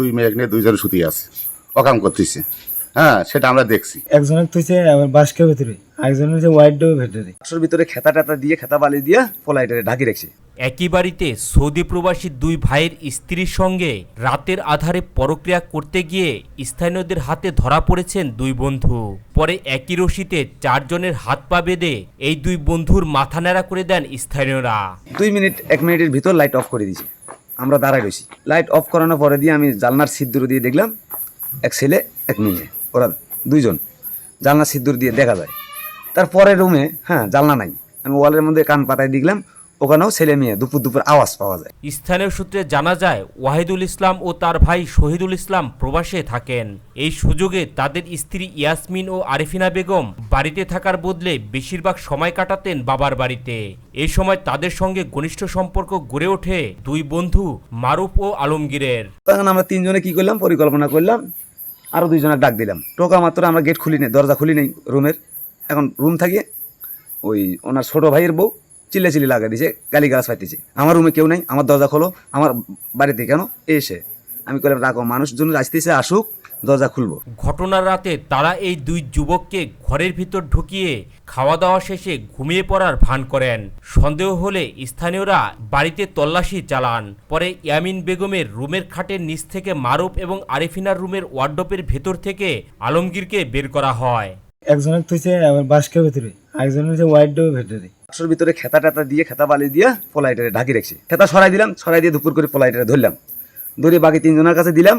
দুই মেয়ে নিয়ে দুইজন সুতি আছে। অকাম করতেছে। হ্যাঁ সেটা আমরা দেখছি। একজনের তুইছে আবার বাসকের ভিতরে একজনের হচ্ছে হোয়াইট ডোর ভেতরে। বাক্সর ভিতরে খেতা টেতা দিয়ে খেতা বালি দিয়ে ফলাইটারে ঢাকি রাখছে। একই বাড়িতে সৌদি প্রবাসী দুই ভাইয়ের স্ত্রীর সঙ্গে রাতের আধারে পরক্রিয়া করতে গিয়ে স্থানীয়দের হাতে ধরা পড়েছেন দুই বন্ধু। পরে একই রশিতে চারজনের হাত পা বেঁধে এই দুই বন্ধুর মাথা ন্যাড়া করে দেন স্থানীয়রা। দুই মিনিট এক মিনিটের ভিতর লাইট অফ করে দিয়েছে। আমরা দাঁড়ায় গেছি। লাইট অফ করানোর পরে দিয়ে আমি জালনার সিদ্ধুর দিয়ে দেখলাম এক ছেলে, এক মেয়ে। ওরা দুইজন। জালনার সিদ্ধুর দিয়ে দেখা যায়। তারপরে রুমে হ্যাঁ জালনা নাই। আমি ওয়ালের মধ্যে কান পাতায় দেখলাম ওখানেও ছেলে মেয়ে দুপুর দুপুর আওয়াজ পাওয়া যায়। স্থানীয় সূত্রে জানা যায় ওয়াহিদুল ইসলাম ও তার ভাই শহীদুল ইসলাম প্রবাসে থাকেন। এই সুযোগে তাদের স্ত্রী ইয়াসমিন ও আরিফিনা বেগম বাড়িতে থাকার বদলে বেশিরভাগ সময় কাটাতেন বাবার বাড়িতে। এই সময় তাদের সঙ্গে ঘনিষ্ঠ সম্পর্ক গড়ে ওঠে দুই বন্ধু মারুফ ও আলমগীরের। তখন আমরা তিনজনে কি করলাম? পরিকল্পনা করলাম আরও দুইজনের ডাক দিলাম। টোকা মাত্র আমরা গেট খুলি নেই দরজা খুলি নেই রুমের। এখন রুম থাকে ওই ওনার ছোট ভাইয়ের বউ চিল্লে চিল্লি লাগা দিছে গালি গাছ পাইতেছে। আমার রুমে কেউ নাই আমার দরজা খোলো আমার বাড়িতে কেন? এসে। আমি করলাম রাখো মানুষজন আসতেছে আসুক দরজা খুলবো। ঘটনার রাতে তারা এই দুই যুবককে ঘরের ভিতর ঢুকিয়ে খাওয়া দাওয়া শেষে ঘুমিয়ে পড়ার ভান করেন। সন্দেহ হলে স্থানীয়রা বাড়িতে তল্লাশি চালান। পরে ইয়ামিন বেগমের রুমের খাটের নিচ থেকে মারুফ এবং আরিফিনার রুমের ওয়ার্ডপের ভেতর থেকে আলমগীরকে বের করা হয়। একজনের তুইছে বাসকের ভিতরে। একজনের হচ্ছে হোয়াইট ডোর ভেতরে। বাক্সর ভিতরে খেতা টেতা দিয়ে, খেতা বালি দিয়ে ফলাইটারে ঢাকি রাখছি। খেতা সরাই দিলাম, সরাই দিয়ে দুপুর করে ফলাইটারে ধরলাম। ধরে বাকি তিনজনের কাছে দিলাম,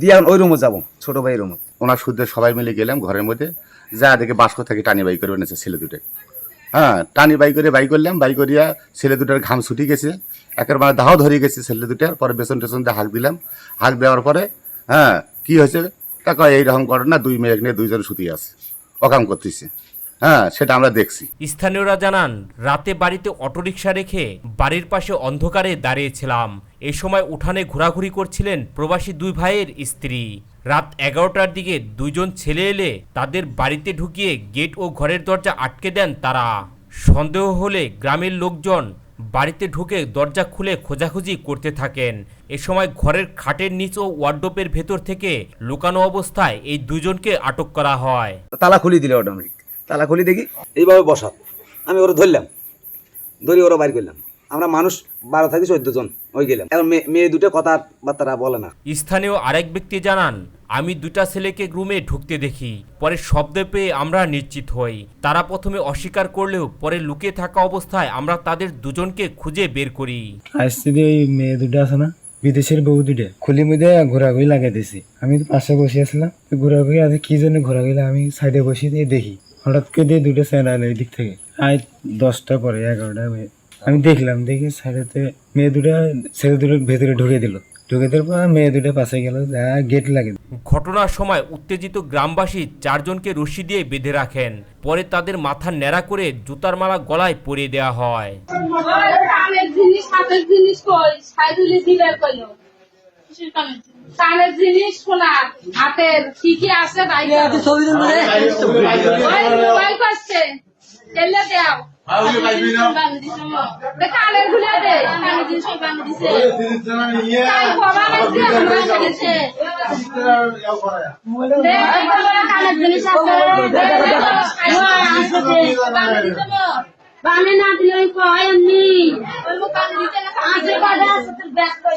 দিয়ে এখন ওই রুমে যাব, ছোট ভাইয়ের রুমে। ওনার শুদ্ধে সবাই মিলে গেলাম ঘরের মধ্যে, যা দেখে বাস্ক থেকে টানি বাই করে এনেছে ছেলে দুটো। হ্যাঁ টানি বাই করে বাই করলাম, বাই করিয়া ছেলে দুটার ঘাম ছুটি গেছে। একের মানে দাহ ধরে গেছে ছেলে দুটার পরে বেসন টেসন দিয়ে হাঁক দিলাম। হাঁক দেওয়ার পরে হ্যাঁ কি হয়েছে? তা কয়, এইরকম ঘটনা দুই মেয়ে নিয়ে দুইজন সুতি আছে। অকাম করতেছে। হ্যাঁ সেটা আমরা দেখছি। স্থানীয়রা জানান রাতে বাড়িতে অটোরিকশা রেখে বাড়ির পাশে অন্ধকারে দাঁড়িয়েছিলাম। এই সময় উঠানে ঘোরাঘুরি করছিলেন প্রবাসী দুই ভাইয়ের স্ত্রী। রাত এগারোটার দিকে দুইজন ছেলে এলে তাদের বাড়িতে ঢুকিয়ে গেট ও ঘরের দরজা আটকে দেন তারা। সন্দেহ হলে গ্রামের লোকজন বাড়িতে ঢুকে দরজা খুলে খোঁজাখুঁজি করতে থাকেন। এ সময় ঘরের খাটের নিচ ও ওয়ার্ডোপের ভেতর থেকে লুকানো অবস্থায় এই দুজনকে আটক করা হয়। তালা খুলি দিলে অটোমেটিক। তালা খুলি দেখি। এইভাবে বসা আমি ওরা ধরলাম। ধরি ওরা বাইর করলাম। আমরা মানুষ বারো থাকি চোদ্দ জন ওই গেলাম। এখন মেয়ে- মেয়ে দুটো কথাবার্তারা বলে না। স্থানীয় আরেক ব্যক্তি জানান আমি দুটা ছেলেকে রুমে ঢুকতে দেখি। পরে শব্দ পেয়ে আমরা নিশ্চিত হই। তারা প্রথমে অস্বীকার করলেও পরে লুকিয়ে থাকা অবস্থায় আমরা তাদের দুজনকে খুঁজে বের করি। দিয়ে ওই মেয়ে দুটো আছে না? বিদেশের বউ দুটো। খুলি মধ্যে ঘোরাঘুরি লাগাই দিছি। আমি পাশে বসে আসলাম ঘোরাঘুরি আছে কি জন্য ঘোরাঘুরি? আমি সাইডে বসে দিয়ে দেখি। হঠাৎ করে দিয়ে দুটো স্যান্ডাল এই দিক থেকে। আজ দশটা পরে এগারোটা। আমি দেখলাম দেখি সাইডেতে মেয়ে দুটো ছেলে দুটো ভেতরে ঢুকে দিল। ঢুকে দেওয়ার পর মেয়ে দুটো পাশে গেল গেট লাগে ঘটনার সময় উত্তেজিত গ্রামবাসী চারজনকে রশি দিয়ে বেঁধে রাখেন। পরে তাদের মাথা ন্যাড়া করে জুতার মালা গলায় পরিয়ে দেওয়া হয়। জিনিস জিনিস কই? সাইদুলি দিবের কইল। কানের জিনিস সোনার হাতের কি কি আছে মোবাইল করছে এলে দেও কানের খুলে দে কানের জিনিস দিছে কানের জিনিস আছে। বামে না দিলে ওই কয় এমনি আছে কয়টা আছে তোর ব্যাগ কই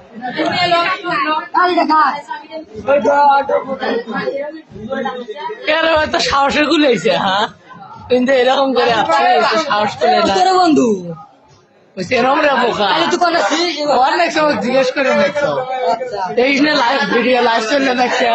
এত সাহসের গুলেছে হ্যাঁ কিন্তু এরকম করে সাহস করে না। বন্ধু? এরকম অনেক সময় জিজ্ঞেস করে দেখছ এই লাইভ ভিডিও লাইভ চললে দেখছে